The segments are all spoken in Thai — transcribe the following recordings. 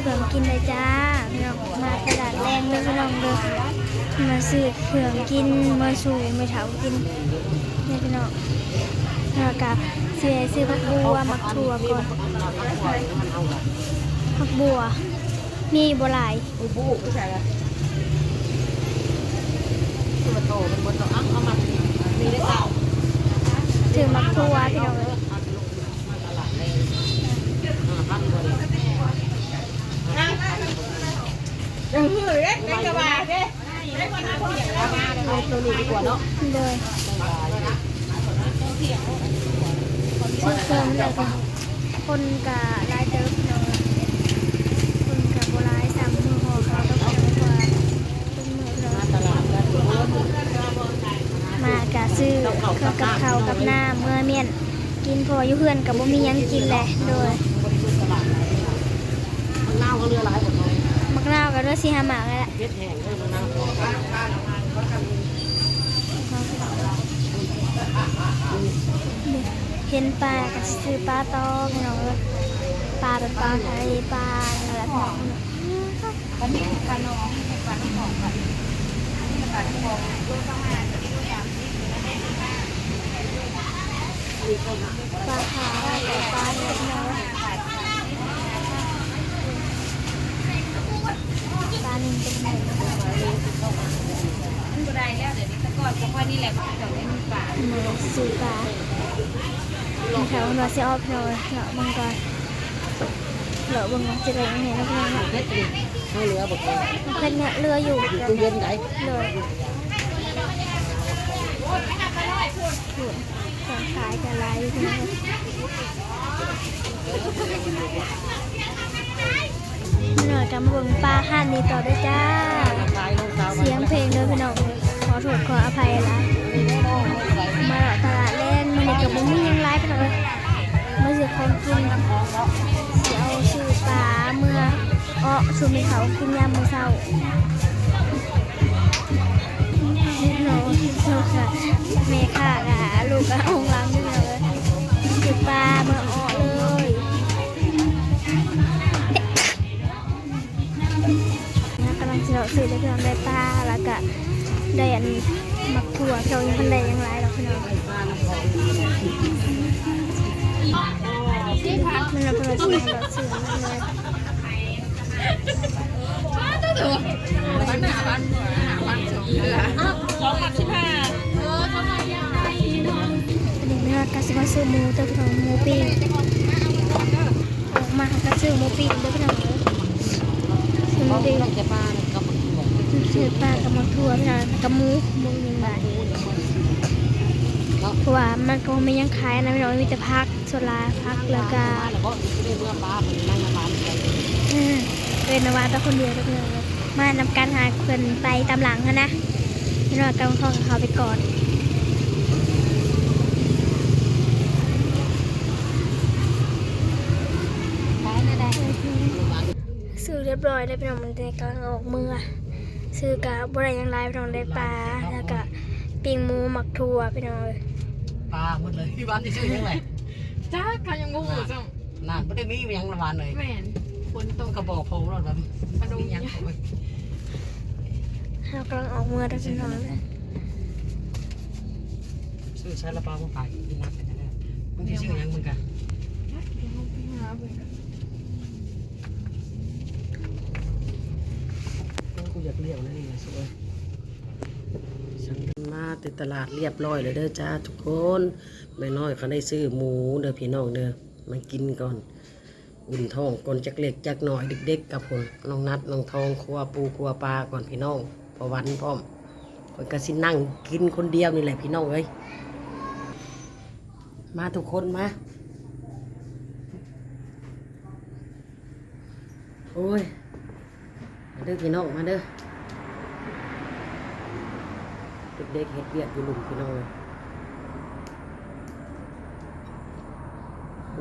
เครื่องกินเลยจ้าพี่น้องมาตลาดแรงเลยพี่น้องเด้อมาซื้อเครื่องกินมาสู่ม่เถากินเนี่ยพี่น้องแล้วก็ซื้อซื้อผักบัวมักถั่วก่อนผักบัวมีบัวลายบูบูไม่ใช่ละตัวโตเป็นบนโตอะเอามามีได้เก่าถือมักถั่วพี่น้องเอ้ยงหื้อเด้ได้ กระบาเด้ได้คนหาคนอย่างมาเอาตัวนี้ดีกว่าเนาะเลยซื้อเครื่องเลยค่ะคนกะลายเติมพี่น้องเอ้ยคนกะบัวลายสามมือห่อเขาต้องเอาไว้กว่าเป็นมือเราตลากันมากะซื้อเครื่องกับข้ากับหน้ำเมื่อเมียน กินพออยู่เพื่อนกับบ่มีหยังกินแหละโดยมันเน่าก็เรือหลายหมดเลยมักนาวกับด้วยซีฮาหมากนั่นละ เพชรแห้งเลยมันเน่าเห็นปลาก็ซื้อปลาตองพี่น้อปลาเป็นปลาทะเลปลาอะไรพี่น้องอันนี้ปลาน้องปลาน้องค่ะปลาน้องลูกต้องมาจะได้ด้วยอะปลาขาวปลาเนื้องเอ้ยปลาหนึ่งเป็นไง ก็ได้แล้วเดี๋ยวนี้ต่ก่อนก็ค่อยนี่แหละมันจะไม่มีป่ามาซื้อปลาแถวมาซีออฟพี่น้อเอ้ยเหลาบังก่อนเหลาบังกอนจะได้ยังไงนะพี่น้องเนาะเพชรดิให้เรือบอกเลยมันเป็นเนี่ยเรืออยู่อยู่ตู้เย็นไหนเลยพูดของขายกันไรอยู่ที่นี่ หน่อยกับมาเบิ่งปลาหั่นนี้ต่อด้วยจ้า เสียงเพลงเด้อพี่น้องขอโทษขออภัยละมาหลอดตลาดเล่นมันเด็กับบุ้มี่ยังไลฟ์พี่น้องเอ้ยมาซื้อของกินสิเอาซื้อปลาเมื่ออ้อชุมีเขากินยามมื้อเช้า ซื้อได้เพียงได้ปลาแล้วก็ได้อันมักถั่วเรายังพันได้ยังไรหรอกพี่น้องมันเราเป็นเราซื้อเราซื้อมาเลยอันนี้ไม่ว่ากาสิมาซื้อหมูตัวพี่น้องหมูปิ้งออกมาก็ซื้อหมูปิ้งเด้อพี่น้องหมูเขาปิ้งจะปลา กับมันบอกซื้อปลากับมักถั่วพี่น้องกับหมูหมูหนึ่งบาทเนาะเพราะว่ามันก็ไม่ยังขายนะพี่น้องมีแต่พักโซลาพักแล้วก็แล้วก็เรียกว่าปลาเป็นนั่งปลาไปเออเป็นนวาแต่คนเดียวเด้อพี่น้องเอ้ยมานำการหาเพื่อนไปตามหลังหั้นนะพี่น้องกำลังเข้ากับเขาไปก่อนซื้อเรียบร้อยแล้วพี่น้องมันจะกำลังออกมือ ซื้อกะบริยังไลพี่น้องได้ปลาแล้วก็ปิ้งหมูหมักถั่วพี่น้องเอ้ยปลาหมดเลยที่บ้านที่ชื่อยังไงจ้าเขายังงงอยู่จังน่าไม่ได้มียังระบานเลยแม่นฝนตต้กองกระบอกโพงแล้วแบบมียังเรากำลังออกมือแล้วพี่น้องเลยซื้อใช้ละปลามาขายที่นักกันนะมึงที่ชื่อยังมึงกัน กูอยากเลี้ยวนะนี่สวยฉันมาติดตลาดเรียบร้อยเลยเด้อจ้าทุกคนไม่น้อยเขาได้ซื้อหมูเด้อพี่น้องเด้อมากินก่อน อุ่นท้องก่อนจักเล็กจักหน่อยเด็กๆกับผมน้องนัดน้องทองครัวปูครัวปลาก่อนพี่น้องพอวันพร้อมคนก็สินั่งกินคนเดียวนี่แหละพี่น้องเอ้ยมาทุกคนมาโอ้ย ด้อพี่น้องมาเด้อเด็กๆเฮ็ดเวียดอยู่หลุมพี่น้องเลย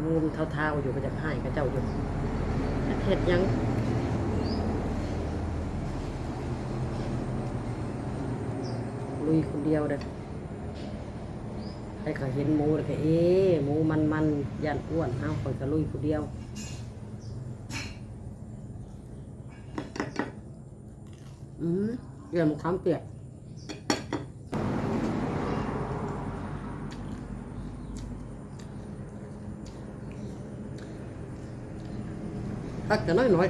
มุมเท้าๆอยู่ก็จะให้กับเจ้าอยู่เฮ็ดยังลุยคนเดียวเด้อใครเขาเห็นหมูแล้วก็เอ๊ะหมูมันมันๆยันอ้วนเอาคอยก็ลุยคนเดียว อืมเรียนมะขามเปียกพักกันน้อยหน่อย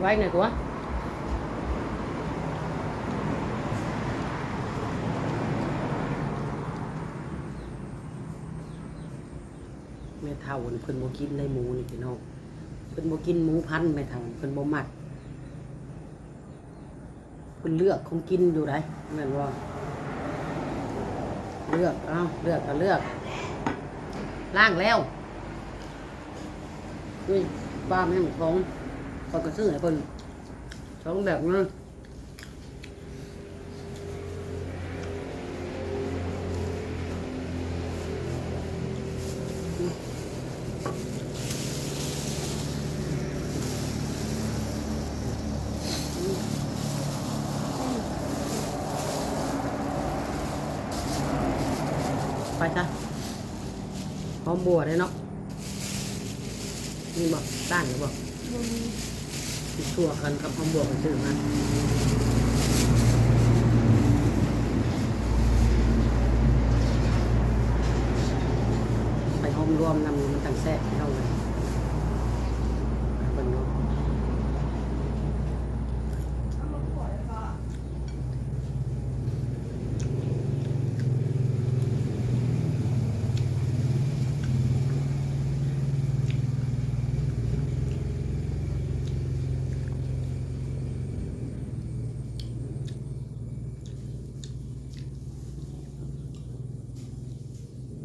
ไว้หน่อยตัวแเท่าเพิ่นบ่กินได้หมูนี่พี่น้องเพิ่นบ่กินหมูพันธุ์แม่เท่านี่เพิ่นบ่มักเพิ่นเลือกของกินอยู่ได้แม่นว่าเลือกเอ้าเลือกก็เลือกล้างแล้วอุ้ยบ้าแม่งของเขาก็ซื้อให้เพิ่นสองแบบนั้น ไปจ้ะหอมบัวได้เนาะนี่บอกต้านหรือบอกชั่วกันกับหอมบัวกันซื้อมาไปหอมรวมนำมันต่างแซ่บเท่ากัน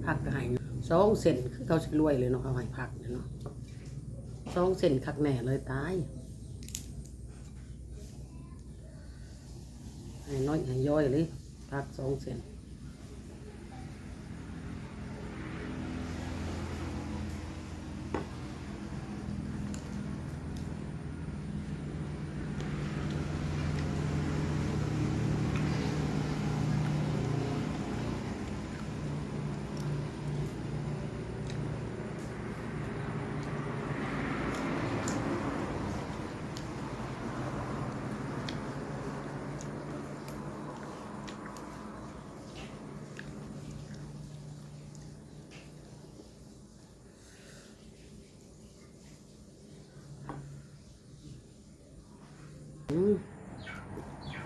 ผักก็ให้สองเซนคือเขาสิรวยเลยเนาะเขาให้ผักเนาะสองเซนคักแน่เลยตายให้น้อยให้ย่อยเลยผักสองเซน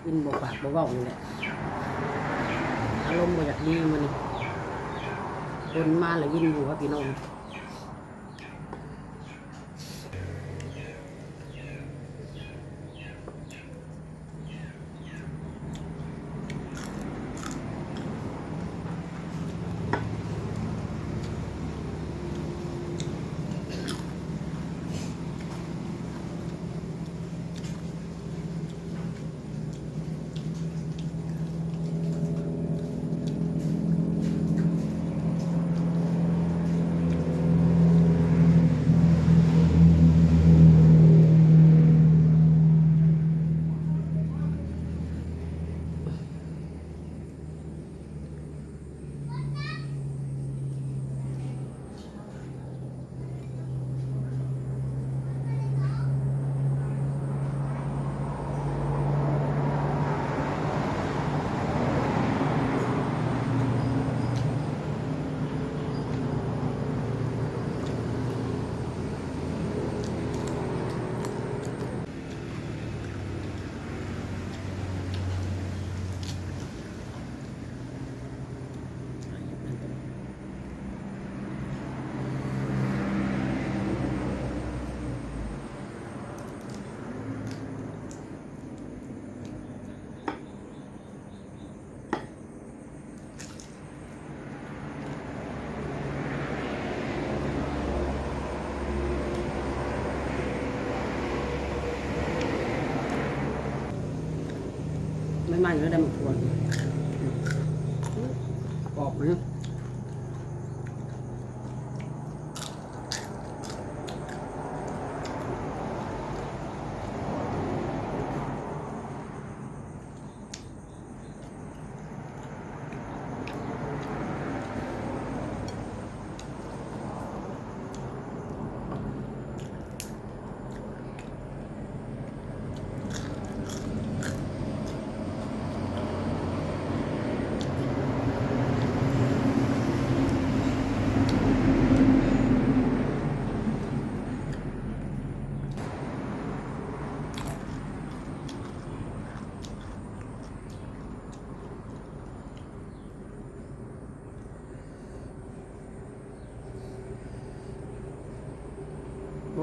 กินบกปากบ่เว้านี่แหละอารมณ์บ่อยากดีมันนี่คนมาแล้วยินอยู่ครับพี่น้อง ไม่ไหม้ก็ได้มาทวนกรอบไหม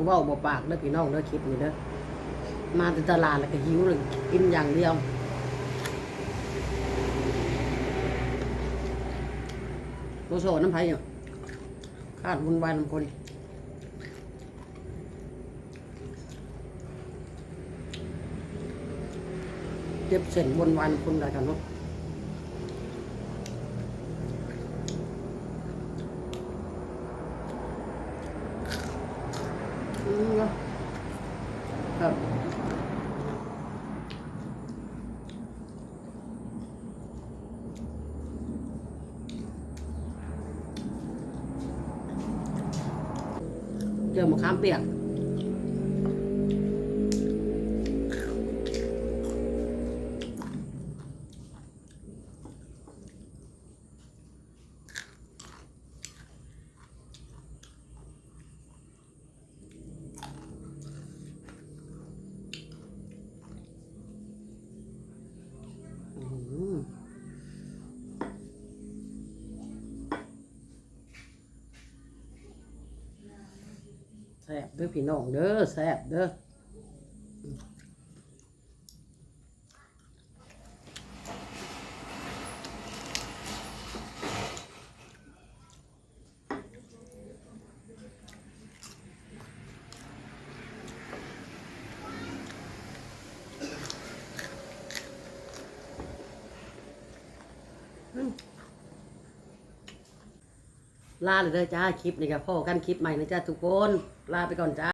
ว้าบ่ปากเด้อพี่น้องเด้อคลิปนี้เด้อมาที่ตลาดแล้วก็หิวเลยกินอย่างเดียวโลโซน้ำไผ่เนี่ยคาดบุญวายน้ำคนเจ็บเส้นบนวายน้ำคนได้กันเนาะ อืมเนอะครับ เจอมะขามเปียก ซ่บเด้อพี่น้องเด้อแซ่บเด้อ ลาเลยเด้อจ้าคลิปนี้กับพ่อกันคลิปใหม่นะจ้าทุกคนลาไปก่อนจ้า